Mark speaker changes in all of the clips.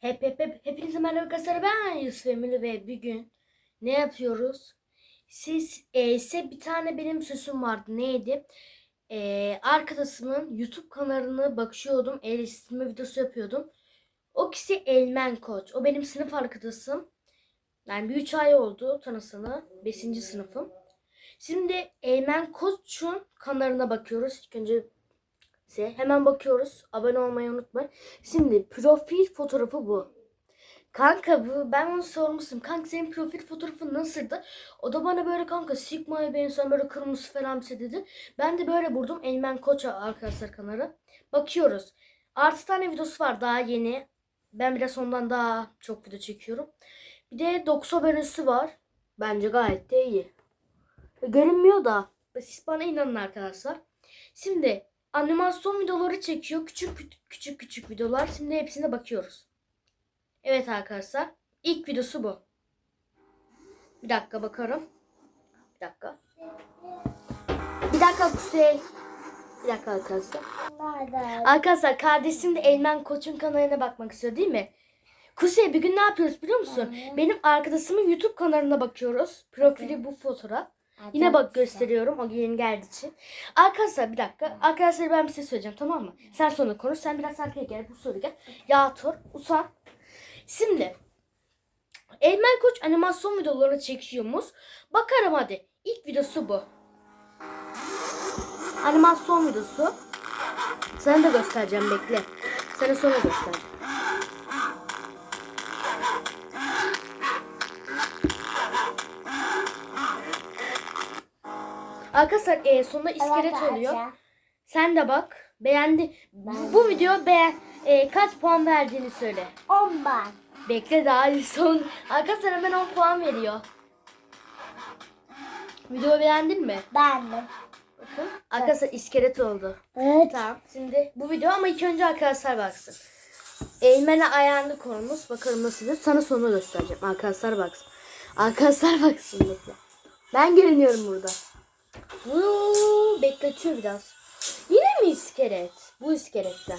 Speaker 1: Hep hep hep hepinize merhaba arkadaşlar ben Yusuf Emili ve bir gün ne yapıyoruz? Siz e, size bir tane benim sözüm vardı neydi? E, arkadaşımın YouTube kanalına bakıyordum. El isteme videosu yapıyordum. O kişi Elmen Koç. O benim sınıf arkadaşım. Yani bir 3 ay oldu tanısını. 5. sınıfım. Şimdi Eymen Koç'un kanalına bakıyoruz. İlk önce size hemen bakıyoruz. Abone olmayı unutmayın. Şimdi profil fotoğrafı bu. Kanka bu ben onu sormuştum. Kanka senin profil fotoğrafın nasıldı? O da bana böyle kanka Sigma'ya benziyor böyle kırmızı falan bir şey dedi. Ben de böyle vurdum. Elmen Koç'a arkadaşlar kanalı. Bakıyoruz. 6 tane videosu var daha yeni. Ben biraz ondan daha çok video çekiyorum. Bir de 90 abonesi var. Bence gayet de iyi. Görünmüyor da. Siz bana inanın arkadaşlar. Şimdi animasyon videoları çekiyor. Küçük küçük küçük, küçük videolar. Şimdi hepsine bakıyoruz. Evet arkadaşlar. İlk videosu bu. Bir dakika bakarım. Bir dakika. Bir dakika Kuzey. Bir dakika arkadaşlar. Arkadaşlar kardeşim de Elmen Koç'un kanalına bakmak istiyor değil mi? Kuzey bir gün ne yapıyoruz biliyor musun? Benim arkadaşımın YouTube kanalına bakıyoruz. Profili bu fotoğraf. Yine bak gösteriyorum o yeni geldiği için. Arkadaşlar bir dakika. Arkadaşlar ben bir şey söyleyeceğim tamam mı? Sen sonra konuş. Sen biraz arkaya gel. Bu soru gel. Ya Tor usan. Şimdi. Elmen Koç animasyon videolarını çekiyormuş. Bakarım hadi. İlk videosu bu. Animasyon videosu. Sana da göstereceğim bekle. Sana sonra göstereceğim. Arkadaşlar e, sonunda iskelet oluyor. Sen de bak. Beğendi. Bu, bu video beğen e, kaç puan verdiğini söyle.
Speaker 2: 10 ben.
Speaker 1: Bekle daha son. Arkadaşlar hemen 10 puan veriyor. Videoyu beğendin mi?
Speaker 2: Beğendim.
Speaker 1: Bakın. Arkadaşlar iskelet oldu.
Speaker 2: Evet.
Speaker 1: Tamam. Şimdi bu video ama ilk önce arkadaşlar baksın. Eğmen'e ayağını korumuş. Bakalım nasıl. Sana sonra göstereceğim. Arkadaşlar baksın. Arkadaşlar baksın bekle. Ben görünüyorum burada. Vuu, bekletiyor biraz. Yine mi iskelet? Bu iskeletten.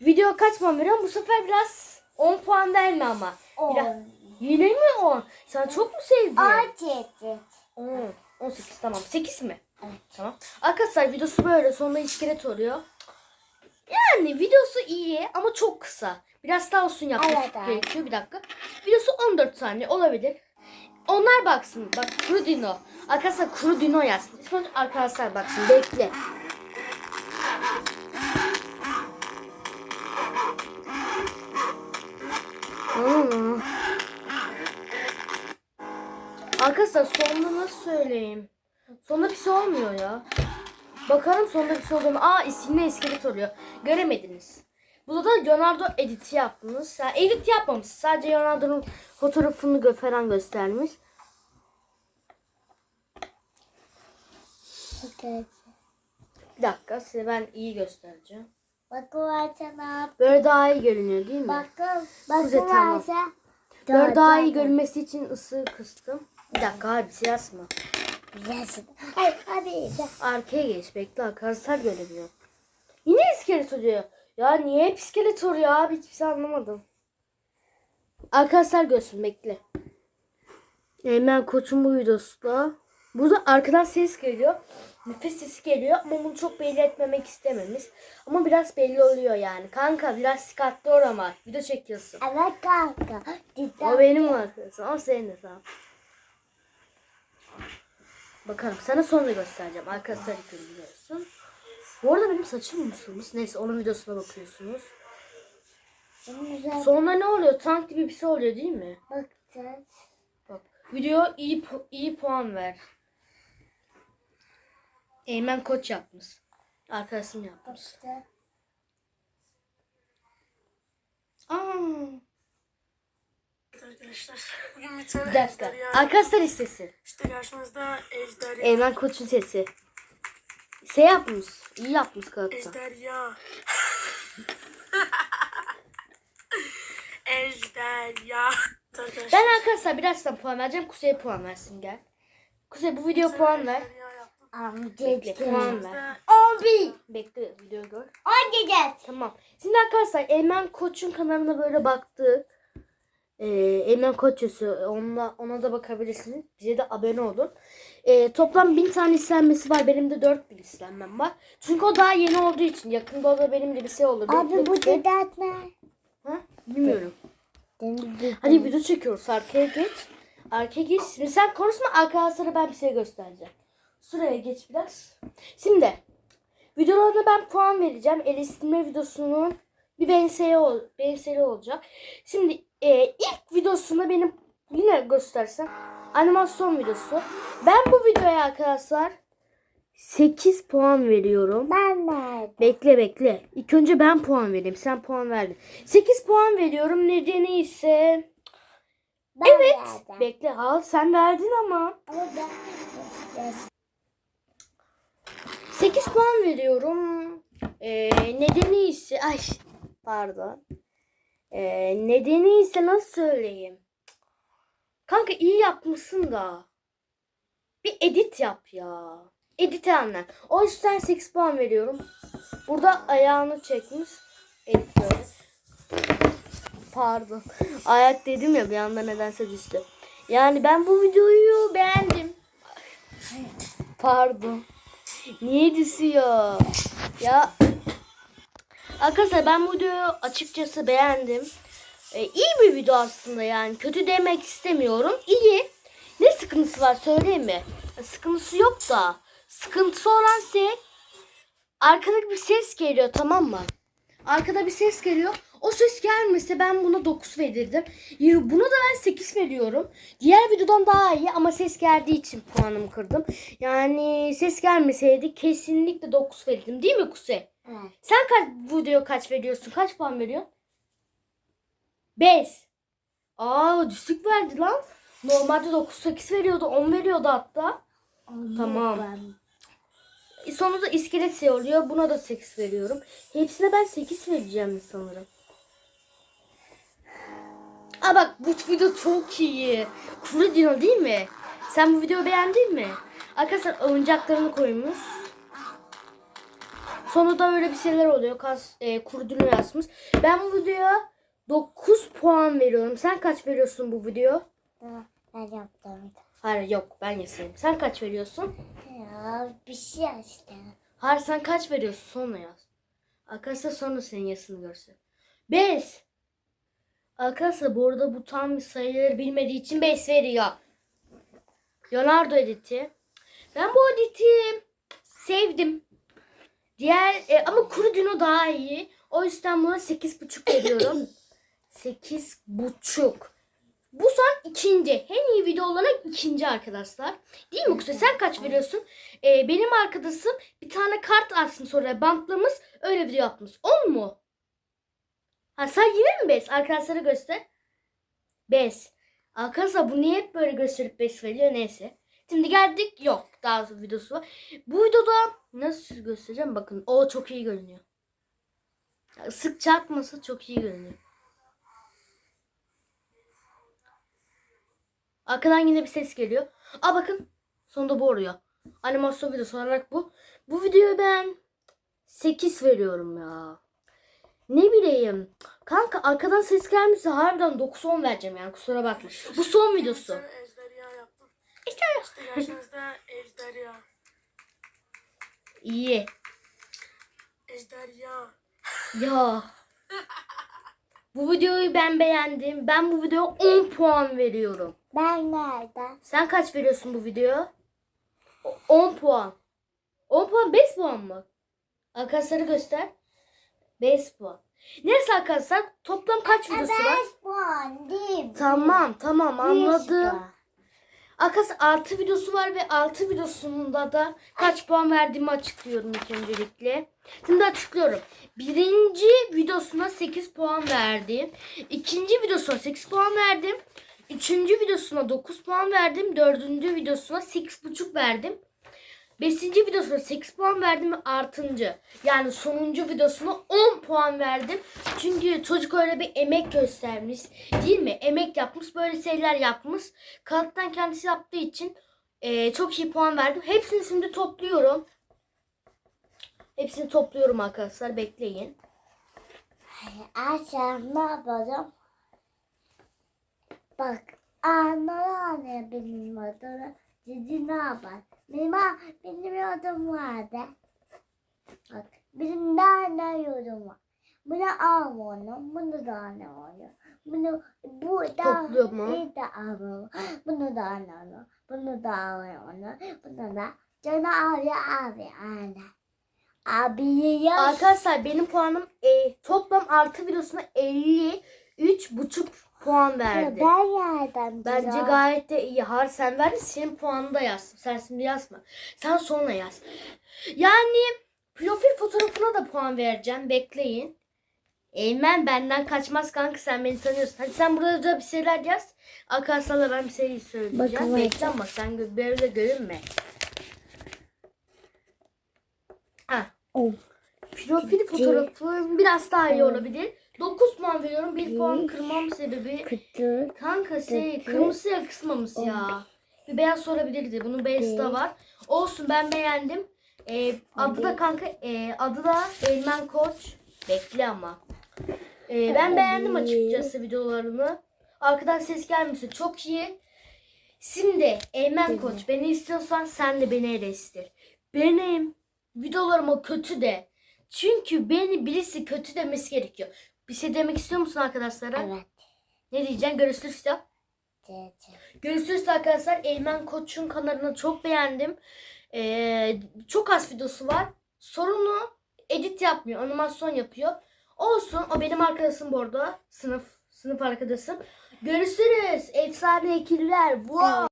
Speaker 1: Video kaç puan veriyorum? Bu sefer biraz 10 puan verme ama. Biraz,
Speaker 2: 10.
Speaker 1: yine mi 10? Sen çok mu sevdin?
Speaker 2: Acıdı.
Speaker 1: 10. 18 tamam. 8 mi?
Speaker 2: Evet.
Speaker 1: Tamam. Arkadaşlar videosu böyle. Sonunda iskelet oluyor. Yani videosu iyi ama çok kısa. Biraz daha uzun yapması
Speaker 2: Evet, evet.
Speaker 1: gerekiyor. Bir dakika. Videosu 14 saniye olabilir. Onlar baksın. Bak Kuru Dino. Arkadaşlar Kuru Dino yazsın. Sonra arkadaşlar baksın. Bekle. Hmm. Arkadaşlar sonunda nasıl söyleyeyim? Sonunda bir şey olmuyor ya. Bakalım sonunda bir şey mu? Aa isimli iskelet oluyor. Göremediniz. Burada da Leonardo editi yaptınız. Yani edit yapmamış. Sadece Leonardo'nun fotoğrafını gö falan göstermiş. Bir dakika size ben iyi göstereceğim.
Speaker 2: Bakın sana.
Speaker 1: Böyle daha iyi görünüyor değil mi?
Speaker 2: Bakın. Bakın
Speaker 1: tamam.
Speaker 2: varsa.
Speaker 1: Böyle daha iyi görünmesi için ısı kıstım. Bir dakika abi şey yazma.
Speaker 2: Yazın. Hayır hadi.
Speaker 1: Arkaya geç bekle arkadaşlar göremiyor. Yine iskelet oluyor. Ya niye hep iskelet oluyor abi hiçbir şey anlamadım. Arkadaşlar görsün bekle. Eymen Koç'un bu videosunda. Burada arkadan ses geliyor. Nefes sesi geliyor ama bunu çok belli etmemek istememiş. Ama biraz belli oluyor yani. Kanka biraz ol ama. Video çekiyorsun.
Speaker 2: Evet kanka. Cidden.
Speaker 1: O benim arkadaşım. O senin de tamam. Bakalım sana sonra göstereceğim. Arkadaşlar ilk biliyorsun. Bu arada benim saçım mısınız? Neyse onun videosuna bakıyorsunuz.
Speaker 2: Güzel.
Speaker 1: Sonra ne oluyor? Tank gibi bir şey oluyor değil mi?
Speaker 2: Bakacağız.
Speaker 1: Bak. Video iyi pu- iyi puan ver. Eymen koç yapmış. Arkadaşım yapmış.
Speaker 2: Bakacağız.
Speaker 1: Aa,
Speaker 3: Arkadaşlar bugün bir tane
Speaker 1: bir dakika. Arkadaşlar istesi.
Speaker 3: İşte karşınızda ejderha.
Speaker 1: Eymen koçun sesi. Şey yapmış. İyi yapmış karakter.
Speaker 3: Ejderha. ejderha. Arkadaşlar.
Speaker 1: Ben arkadaşlar birazdan puan vereceğim. Kuzey'e puan versin gel. Kuzey bu video puan ver. Bekle puan ver.
Speaker 2: Abi.
Speaker 1: Bekle video gör.
Speaker 2: Oynayacağız.
Speaker 1: Tamam. Şimdi arkadaşlar Eymen Koç'un kanalına böyle baktık. Ee, Eymen Koç yazıyor. Ona, ona da bakabilirsiniz. Bize de abone olun. Ee, toplam 1000 tane izlenmesi var. Benim de 4000 izlenmem var. Çünkü o daha yeni olduğu için. Yakında o da benim de bir şey olur.
Speaker 2: Abi bu
Speaker 1: bize.
Speaker 2: dedat ne?
Speaker 1: Ha? Bilmiyorum.
Speaker 2: Hadi
Speaker 1: video çekiyoruz. Arkaya geç. Arkaya geç. Şimdi sen konuşma. Arkadaşlara ben bir şey göstereceğim. Şuraya geç biraz. Şimdi videolarına ben puan vereceğim. El istinme videosunun bir benzeri, ol, benzeri olacak. Şimdi e, ilk videosunda benim yine göstersem animasyon videosu. Ben bu videoya arkadaşlar 8 puan veriyorum.
Speaker 2: Ben nerede?
Speaker 1: Bekle bekle. İlk önce ben puan vereyim. Sen puan verdin. 8 puan veriyorum. Nedeni ise
Speaker 2: Ben
Speaker 1: Evet.
Speaker 2: nerede?
Speaker 1: Bekle al sen verdin ama.
Speaker 2: Ama ben-
Speaker 1: 8 puan veriyorum. Ee, nedeni ise ay pardon. Ee, nedeni ise nasıl söyleyeyim? Kanka iyi yapmışsın da. Bir edit yap ya. Edit anla. O yüzden 8 puan veriyorum. Burada ayağını çekmiş. Edit böyle. Pardon. Ayak dedim ya bir anda nedense düştü. Yani ben bu videoyu beğendim. Pardon. Niye düşüyor? Ya Arkadaşlar ben bu videoyu açıkçası beğendim. Ee, iyi bir video aslında yani. Kötü demek istemiyorum. İyi. Ne sıkıntısı var söyleyeyim mi? Sıkıntısı yok da. Sıkıntısı olan şey arkada bir ses geliyor tamam mı? Arkada bir ses geliyor. O ses gelmese ben buna 9 verirdim. Buna da ben 8 veriyorum. Diğer videodan daha iyi ama ses geldiği için puanımı kırdım. Yani ses gelmeseydi kesinlikle 9 verirdim. Değil mi Kuse?
Speaker 2: Evet.
Speaker 1: Sen kaç videoya kaç veriyorsun? Kaç puan veriyorsun? 5. Aa düşük verdi lan. Normalde 9-8 veriyordu. 10 veriyordu hatta. Tamam.
Speaker 2: Ben-
Speaker 1: Sonunda iskelet şey oluyor. Buna da 8 veriyorum. Hepsine ben 8 vereceğim sanırım. Aa bak bu video çok iyi. Kuru Dino değil mi? Sen bu videoyu beğendin mi? Arkadaşlar oyuncaklarını koymuş. Sonunda öyle bir şeyler oluyor. Kas, e, Kuru Dino yazmış. Ben bu videoya 9 puan veriyorum. Sen kaç veriyorsun bu video?
Speaker 2: Ben yaptım.
Speaker 1: Hayır yok ben yazayım. Sen kaç veriyorsun?
Speaker 2: Ya bir şey işte.
Speaker 1: Hayır sen kaç veriyorsun sonra yaz. Arkadaşlar sonra senin yazısını görsün. 5. Arkadaşlar bu arada bu tam sayıları bilmediği için 5 veriyor. Leonardo editi. Ben bu editi sevdim. Diğer e, ama Kuru Dino daha iyi. O yüzden buna 8.5 veriyorum. 8.5. Bu son ikinci. En iyi video olarak ikinci arkadaşlar. Değil mi Kuse? Sen kaç veriyorsun? Ee, benim arkadaşım bir tane kart açmış oraya bantlamış. Öyle video yapmış. 10 mu? Ha sen yine mi 5? Arkadaşlara göster. 5. Arkadaşlar bu niye hep böyle gösterip 5 veriyor? Neyse. Şimdi geldik. Yok. Daha sonra videosu var. Bu videoda nasıl göstereceğim? Bakın. O çok iyi görünüyor. Sık çarpması çok iyi görünüyor. Arkadan yine bir ses geliyor. Aa bakın. Sonunda bu oluyor. Animasyon videosu olarak bu. Bu videoyu ben 8 veriyorum ya. Ne bileyim. Kanka arkadan ses gelmişse harbiden 9-10 vereceğim yani kusura bakma. Bu son videosu. İşte iyi.
Speaker 3: Ejderha.
Speaker 1: Ya. Bu videoyu ben beğendim. Ben bu videoya 10 puan veriyorum.
Speaker 2: Ben nerede?
Speaker 1: Sen kaç veriyorsun bu videoya? O- 10 puan. 10 puan 5 puan mı? Arkadaşları göster. 5 puan. Neyse arkadaşlar toplam kaç videosu var?
Speaker 2: Beş puan değil.
Speaker 1: Tamam tamam anladım. Arkadaşlar 6 videosu var ve 6 videosunda da kaç puan verdiğimi açıklıyorum ilk öncelikle. Şimdi açıklıyorum. Birinci videosuna 8 puan verdim. İkinci videosuna 8 puan verdim. Üçüncü videosuna 9 puan verdim. Dördüncü videosuna 8,5 verdim. Beşinci videosuna 8 puan verdim ve artıncı yani sonuncu videosuna 10 puan verdim. Çünkü çocuk öyle bir emek göstermiş değil mi? Emek yapmış böyle şeyler yapmış. Kanıttan kendisi yaptığı için eee, çok iyi puan verdim. Hepsini şimdi topluyorum. Hepsini topluyorum arkadaşlar. Bekleyin.
Speaker 2: Akşam ne yapacağım? Bak anne anne benim adım. Dedi ne yapar? Benim, benim yordum vardı. Bak, benim tane yordum var. Bunu almıyorum, bunu da almıyorum. Bunu, bu da,
Speaker 1: Toplama.
Speaker 2: bir de almıyorum. Bunu da almıyorum, bunu da almıyorum. Bunu da, Cana abi, abi, anne. Abi yaş.
Speaker 1: Arkadaşlar benim puanım e, toplam artı videosuna 50. 3,5 puan verdi.
Speaker 2: Ben yerden
Speaker 1: Bence gayet de iyi. Har sen verdin senin puanını da yaz. Sen şimdi yazma. Sen sonra yaz. Yani profil fotoğrafına da puan vereceğim. Bekleyin. Eymen benden kaçmaz kanka sen beni tanıyorsun. Hadi sen burada da bir şeyler yaz. Akarsala ben bir şey söyleyeceğim.
Speaker 2: Bakın,
Speaker 1: Bekle ama sen böyle görünme. Ha.
Speaker 2: Of.
Speaker 1: Profil fotoğrafı biraz daha iyi olabilir. 9 puan veriyorum. 1 puan kırmam sebebi
Speaker 2: Kötü.
Speaker 1: Kanka şey kırmızıya kısmamış ya. Bir beyaz sorabilirdi. Bunun beyazı da var. Olsun ben beğendim. Ee, adı da kanka e, adı da Eymen Koç. Bekle ama. Ee, ben beğendim açıkçası videolarını. Arkadan ses gelmesi çok iyi. Şimdi Eymen? Koç beni istiyorsan sen de beni eleştir. Benim videolarıma kötü de. Çünkü beni birisi kötü demesi gerekiyor. Bir şey demek istiyor musun arkadaşlara?
Speaker 2: Evet.
Speaker 1: Ne diyeceksin? Görüşürüz.
Speaker 2: Dedi.
Speaker 1: Görüşürüz arkadaşlar. Eymen Koç'un kanalını çok beğendim. Ee, çok az videosu var. Sorunu edit yapmıyor. Animasyon yapıyor. Olsun. O benim arkadaşım bu arada. Sınıf sınıf arkadaşım. Görüşürüz. Efsane ikililer. Wow.